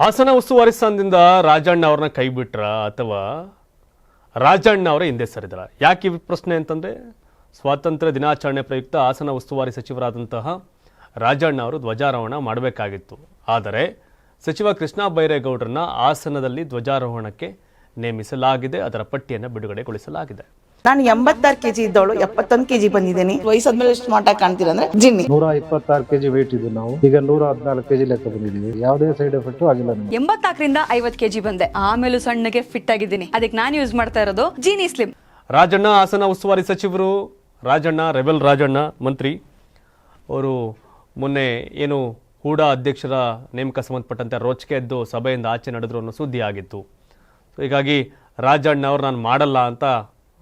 ಹಾಸನ ಉಸ್ತುವಾರಿ ಸ್ಥಾನದಿಂದ ರಾಜಣ್ಣ ಅವ್ರನ್ನ ಕೈ ಬಿಟ್ರ ಅಥವಾ ರಾಜಣ್ಣ ಅವರ ಹಿಂದೆ ಸರಿದ್ರ? ಯಾಕೆ ಈ ಪ್ರಶ್ನೆ ಅಂತಂದ್ರೆ, ಸ್ವಾತಂತ್ರ್ಯ ದಿನಾಚರಣೆ ಪ್ರಯುಕ್ತ ಹಾಸನ ಉಸ್ತುವಾರಿ ಸಚಿವರಾದಂತಹ ರಾಜಣ್ಣ ಅವರು ಧ್ವಜಾರೋಹಣ ಮಾಡಬೇಕಾಗಿತ್ತು. ಆದರೆ ಸಚಿವ ಕೃಷ್ಣ ಬೈರೇಗೌಡರನ್ನ ಹಾಸನದಲ್ಲಿ ಧ್ವಜಾರೋಹಣಕ್ಕೆ ನೇಮಿಸಲಾಗಿದೆ, ಅದರ ಪಟ್ಟಿಯನ್ನು ಬಿಡುಗಡೆಗೊಳಿಸಲಾಗಿದೆ. ನಾನು ಎಂಬತ್ತಾರು ಕೆಜಿ ಇದ್ದವಳು ಎಪ್ಪತ್ತೊಂದು ಕೆಜಿ ಬಂದಿದ್ದೀನಿ. ವಯಸ್ಸಾದ್ಮೇಲೆ ಸ್ಮಾರ್ಟ್ ಆಗಿ ಕಾಣ್ತೀರ ಅಂದ್ರೆ ಜಿನ್ನಿ. ನೂರ ಇಪ್ಪತ್ತಾರು ಕೆಜಿ ವೇಟ್ ಇದ್ದು ನಾವು. ಈಗ ನೂರ ಹದಿನಾಲ್ಕು ಕೆಜಿ ಲೆಕ್ಕ ಬಂದಿದ್ದೀವಿ. ಯಾವುದೇ ಸೈಡ್ ಎಫೆಕ್ಟ್ ಆಗಿಲ್ಲ ಎಂಬತ್ತಾಕರಿಂದ ಎಂಬತ್ನಾಲ್ಕರಿಂದ ಐವತ್ ಕೆಜಿ ಬಂದೆ. ಆಮೇಲೂ ಸಣ್ಣಗೆ ಫಿಟ್ ಆಗಿದ್ದೀನಿ. ಅದಕ್ಕೆ ನಾನು ಯೂಸ್ ಮಾಡ್ತಾ ಇರೋದು ಜೀನಿ ಸ್ಲಿಮ್ ರಾಜಣ್ಣ ಹಾಸನ ಉಸ್ತುವಾರಿ ಸಚಿವರು ರಾಜಣ್ಣ ರೆಬೆಲ್ ರಾಜಣ್ಣ ಮಂತ್ರಿ. ಅವರು ಮೊನ್ನೆ ಏನು ಹೂಡಾ ಅಧ್ಯಕ್ಷರ ನೇಮಕ ಸಂಬಂಧಪಟ್ಟಂತೆ ರೋಚಕೆ ಎದ್ದು ಸಭೆಯಿಂದ ಆಚೆ ನಡೆದ್ರು ಅನ್ನೋ ಸುದ್ದಿ ಆಗಿತ್ತು. ಸೊ ಹೀಗಾಗಿ ರಾಜಣ್ಣ ಅವ್ರು ನಾನು ಮಾಡಲ್ಲ ಅಂತ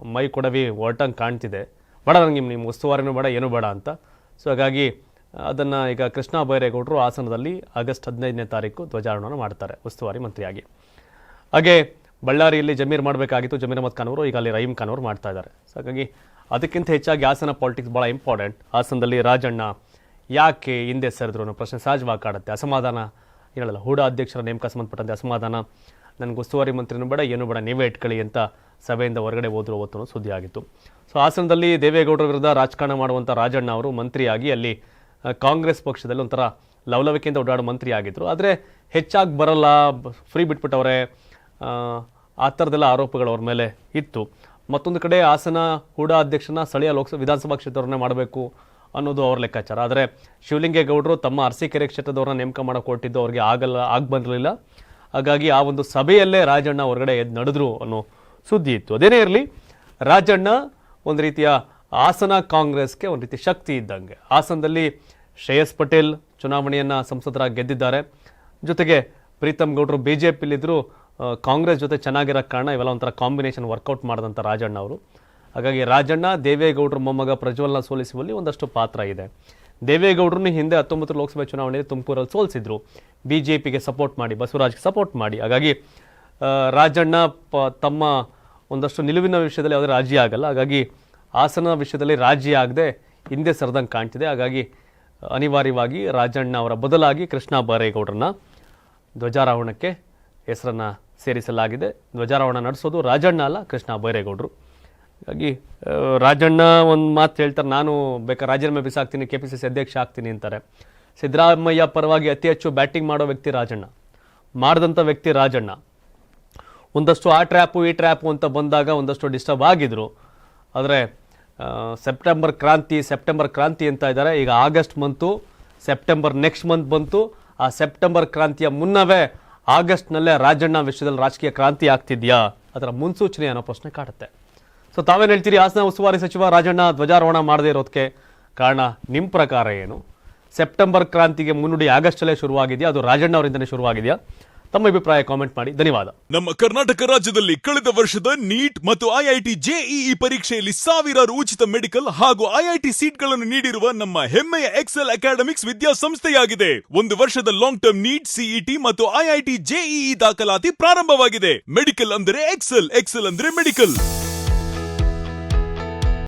ಮೈ ಕೊಡವಿ ಹೊರಟಂಗೆ ಕಾಣ್ತಿದೆ. ಬೇಡ ನನಗೆ ನಿಮ್ಮ ಉಸ್ತುವಾರಿನೂ ಬೇಡ, ಏನೂ ಬೇಡ ಅಂತ. ಸೊ ಹಾಗಾಗಿ, ಅದನ್ನು ಈಗ ಕೃಷ್ಣ ಬೈರೇಗೌಡರು ಹಾಸನದಲ್ಲಿ ಆಗಸ್ಟ್ ಹದಿನೈದನೇ ತಾರೀಕು ಧ್ವಜಾರೋಹಣ ಮಾಡ್ತಾರೆ, ಉಸ್ತುವಾರಿ ಮಂತ್ರಿಯಾಗಿ. ಹಾಗೆ ಬಳ್ಳಾರಿಯಲ್ಲಿ ಜಮೀರ್ ಮಾಡಬೇಕಾಗಿತ್ತು, ಜಮೀರ್ ಅಹಮದ್ ಖಾನ್ ಅವರು ಈಗ ಅಲ್ಲಿ ರಹೀಮ್ ಖಾನ್ ಅವರು ಮಾಡ್ತಾ ಇದ್ದಾರೆ. ಸೊ ಹಾಗಾಗಿ ಅದಕ್ಕಿಂತ ಹೆಚ್ಚಾಗಿ ಹಾಸನ ಪಾಲಿಟಿಕ್ಸ್ ಭಾಳ ಇಂಪಾರ್ಟೆಂಟ್ ಹಾಸನದಲ್ಲಿ ರಾಜಣ್ಣ ಯಾಕೆ ಹಿಂದೆ ಸರಿದ್ರು ಅನ್ನೋ ಪ್ರಶ್ನೆ ಸಹಜವಾಗಿ ಕಾಡುತ್ತೆ. ಅಸಮಾಧಾನ ಹೇಳಲ್ಲ. ಹೂಡಾ ಅಧ್ಯಕ್ಷರ ನೇಮಕ ಸಂಬಂಧಪಟ್ಟಂತೆ ಅಸಮಾಧಾನ. ನನಗೆ ಉಸ್ತುವಾರಿ ಮಂತ್ರಿನೂ ಬೇಡ ಏನು ಬೇಡ ನೀವೇ ಇಟ್ಕೊಳ್ಳಿ ಅಂತ ಸಭೆಯಿಂದ ಹೊರಗಡೆ ಹೋದ್ರು ಅವತ್ತು ಸುದ್ದಿ ಆಗಿತ್ತು. ಸೊ ಹಾಸನದಲ್ಲಿ ದೇವೇಗೌಡರ ವಿರುದ್ಧ ರಾಜಕಾರಣ ಮಾಡುವಂಥ ರಾಜಣ್ಣ ಅವರು ಮಂತ್ರಿಯಾಗಿ ಅಲ್ಲಿ ಕಾಂಗ್ರೆಸ್ ಪಕ್ಷದಲ್ಲಿ ಒಂಥರ ಲವಲವಿಕೆಯಿಂದ ಓಡಾಡೋ ಮಂತ್ರಿ ಆಗಿದ್ದರು ಆದರೆ ಹೆಚ್ಚಾಗಿ ಬರಲ್ಲ ಫ್ರೀ ಬಿಟ್ಬಿಟ್ಟವ್ರೆ ಆ, ಥರದೆಲ್ಲ ಆರೋಪಗಳು ಅವ್ರ ಮೇಲೆ ಇತ್ತು. ಮತ್ತೊಂದು ಕಡೆ ಹಾಸನ ಹೂಡಾ ಅಧ್ಯಕ್ಷನ ಸ್ಥಳೀಯ ಲೋಕಸಭಾ ವಿಧಾನಸಭಾ ಕ್ಷೇತ್ರವನ್ನೇ ಮಾಡಬೇಕು. ಅನ್ನೋದು ಅವ್ರ ಲೆಕ್ಕಾಚಾರ. ಆದರೆ ಶಿವಲಿಂಗೇಗೌಡರು ತಮ್ಮ ಅರಸೀಕೆರೆ ಕ್ಷೇತ್ರದವ್ರನ್ನ ನೇಮಕ ಮಾಡೋಕೆ ಕೊಟ್ಟಿದ್ದು ಅವ್ರಿಗೆ ಆಗಲ್ಲ, ಆಗ ಹಾಗಾಗಿ ಆ ಒಂದು ಸಭೆಯಲ್ಲೇ ರಾಜಣ್ಣ ಹೊರಗಡೆ ಎದ್ದು ನಡೆದ್ರು ಅನ್ನೋ ಸುದ್ದಿ ಇತ್ತು. ಅದೇನೇ ಇರಲಿ, ರಾಜಣ್ಣ ಒಂದು ರೀತಿಯ ಹಾಸನ ಕಾಂಗ್ರೆಸ್ಗೆ ಒಂದು ರೀತಿ ಶಕ್ತಿ ಇದ್ದಂಗೆ. ಹಾಸನದಲ್ಲಿ ಶ್ರೇಯಸ್ ಪಟೇಲ್ ಚುನಾವಣೆಯನ್ನು ಸಂಸದರಾಗಿ ಗೆದ್ದಿದ್ದಾರೆ. ಜೊತೆಗೆ ಪ್ರೀತಮ್ ಗೌಡರು ಬಿ ಜೆ ಪಿಲಿದ್ರು ಕಾಂಗ್ರೆಸ್ ಜೊತೆ ಚೆನ್ನಾಗಿರೋ ಕಾರಣ ಇವೆಲ್ಲ ಒಂಥರ ಕಾಂಬಿನೇಷನ್ ವರ್ಕೌಟ್ ಮಾಡಿದಂಥ ರಾಜಣ್ಣ ಅವರು. ಹಾಗಾಗಿ ರಾಜಣ್ಣ, ದೇವೇಗೌಡರ ಮೊಮ್ಮಗ ಪ್ರಜ್ವಲ್ನ ಸೋಲಿಸುವಲ್ಲಿ ಒಂದಷ್ಟು ಪಾತ್ರ ಇದೆ. ದೇವೇಗೌಡರನ್ನು ಹಿಂದೆ ಹತ್ತೊಂಬತ್ತು ಲೋಕಸಭೆ ಚುನಾವಣೆಯಲ್ಲಿ ತುಮಕೂರಲ್ಲಿ ಸೋಲಿಸಿದ್ರು. ಬಿ ಜೆ ಪಿಗೆ ಸಪೋರ್ಟ್ ಮಾಡಿ, ಬಸವರಾಜ್ಗೆ ಸಪೋರ್ಟ್ ಮಾಡಿ. ಹಾಗಾಗಿ ರಾಜಣ್ಣ ಪ, ತಮ್ಮ ಒಂದಷ್ಟು ನಿಲುವಿನ ವಿಷಯದಲ್ಲಿ ಯಾವುದೇ ರಾಜಿ ಆಗಲ್ಲ. ಹಾಗಾಗಿ, ಹಾಸನ ವಿಷಯದಲ್ಲಿ ರಾಜಿ ಆಗದೆ ಹಿಂದೆ ಸರಿದಂಗೆ ಕಾಣ್ತಿದೆ. ಹಾಗಾಗಿ, ಅನಿವಾರ್ಯವಾಗಿ ರಾಜಣ್ಣ ಅವರ ಬದಲಾಗಿ ಕೃಷ್ಣ ಬೈರೇಗೌಡರನ್ನ ಧ್ವಜಾರೋಹಣಕ್ಕೆ ಹೆಸರನ್ನ ಸೇರಿಸಲಾಗಿದೆ. ಧ್ವಜಾರೋಹಣ ನಡೆಸೋದು ರಾಜಣ್ಣ ಅಲ್ಲ, ಕೃಷ್ಣ ಬೈರೇಗೌಡರು. ಹಾಗಾಗಿ ರಾಜಣ್ಣ ಒಂದು ಮಾತು ಹೇಳ್ತಾರೆ, ನಾನು ಬೇಕಾದ್ರೆ ರಾಜೀನಾಮೆ ಬಿಸಾಕ್ತೀನಿ ಕೆ ಪಿ ಸಿ ಸಿ ಅಧ್ಯಕ್ಷ ಆಗ್ತೀನಿ ಅಂತಾರೆ. ಸಿದ್ದರಾಮಯ್ಯ ಪರವಾಗಿ ಅತಿ ಹೆಚ್ಚು ಬ್ಯಾಟಿಂಗ್ ಮಾಡೋ ವ್ಯಕ್ತಿ ರಾಜಣ್ಣ. ಮಾಡಿದಂಥ ವ್ಯಕ್ತಿ ರಾಜಣ್ಣ. ಒಂದಷ್ಟು ಆ ಟ್ರ್ಯಾಪು, ಈ ಟ್ರ್ಯಾಪು ಅಂತ ಬಂದಾಗ ಒಂದಷ್ಟು ಡಿಸ್ಟರ್ಬ್ ಆಗಿದ್ರು. ಆದರೆ ಸೆಪ್ಟೆಂಬರ್ ಕ್ರಾಂತಿ ಸೆಪ್ಟೆಂಬರ್ ಕ್ರಾಂತಿ ಅಂತ ಇದ್ದಾರೆ. ಈಗ August month September next month ಬಂತು. ಆ ಸೆಪ್ಟೆಂಬರ್ ಕ್ರಾಂತಿಯ ಮುನ್ನವೇ ಆಗಸ್ಟ್ನಲ್ಲೇ ರಾಜಣ್ಣ ವಿಷಯದಲ್ಲಿ ರಾಜಕೀಯ ಕ್ರಾಂತಿ ಆಗ್ತಿದ್ಯಾ? ಅದರ ಮುನ್ಸೂಚನೆ ಅನ್ನೋ ಪ್ರಶ್ನೆ ಕಾಡುತ್ತೆ. ಸೊ ತಾವೇನು ಹೇಳ್ತೀರಿ? ಹಾಸನ ಉಸ್ತುವಾರಿ ಸಚಿವ ರಾಜಣ್ಣ ಧ್ವಜಾರೋಹಣ ಮಾಡದೇ ಇರೋದಕ್ಕೆ ಕಾರಣ ನಿಮ್ಮ ಪ್ರಕಾರ ಏನು? ಸೆಪ್ಟೆಂಬರ್ ಕ್ರಾಂತಿಗೆ ಮುನ್ನುಡಿ ಆಗಸ್ಟಲ್ಲೇ ಶುರುವಾಗಿದೆಯಾ? ಅದು ರಾಜಣ್ಣ ಅವರಿಂದನೇ ಶುರುವಾಗಿದೆಯಾ? ತಮ್ಮ ಅಭಿಪ್ರಾಯ ಕಾಮೆಂಟ್ ಮಾಡಿ. ಧನ್ಯವಾದ. ನಮ್ಮ ಕರ್ನಾಟಕ ರಾಜ್ಯದಲ್ಲಿ ಕಳೆದ ವರ್ಷದ ನೀಟ್ ಮತ್ತು ಐಐಟಿ ಜೆಇಇ ಪರೀಕ್ಷೆಯಲ್ಲಿ ಸಾವಿರಾರು ಉಚಿತ ಮೆಡಿಕಲ್ ಹಾಗೂ ಐಐಟಿ ಸೀಟ್ಗಳನ್ನು ನೀಡಿರುವ ನಮ್ಮ ಹೆಮ್ಮೆಯ ಎಕ್ಸೆಲ್ ಅಕಾಡೆಮಿಕ್ಸ್ ವಿದ್ಯಾಸಂಸ್ಥೆಯಾಗಿದೆ. ಒಂದು ವರ್ಷದ ಲಾಂಗ್ ಟರ್ಮ್ ನೀಟ್, ಸಿಇಟಿ ಮತ್ತು ಐಐಟಿ ಜೆಇಇ ದಾಖಲಾತಿ ಪ್ರಾರಂಭವಾಗಿದೆ. ಮೆಡಿಕಲ್ ಅಂದರೆ ಎಕ್ಸೆಲ್ ಎಕ್ಸೆಲ್ ಅಂದರೆ ಮೆಡಿಕಲ್.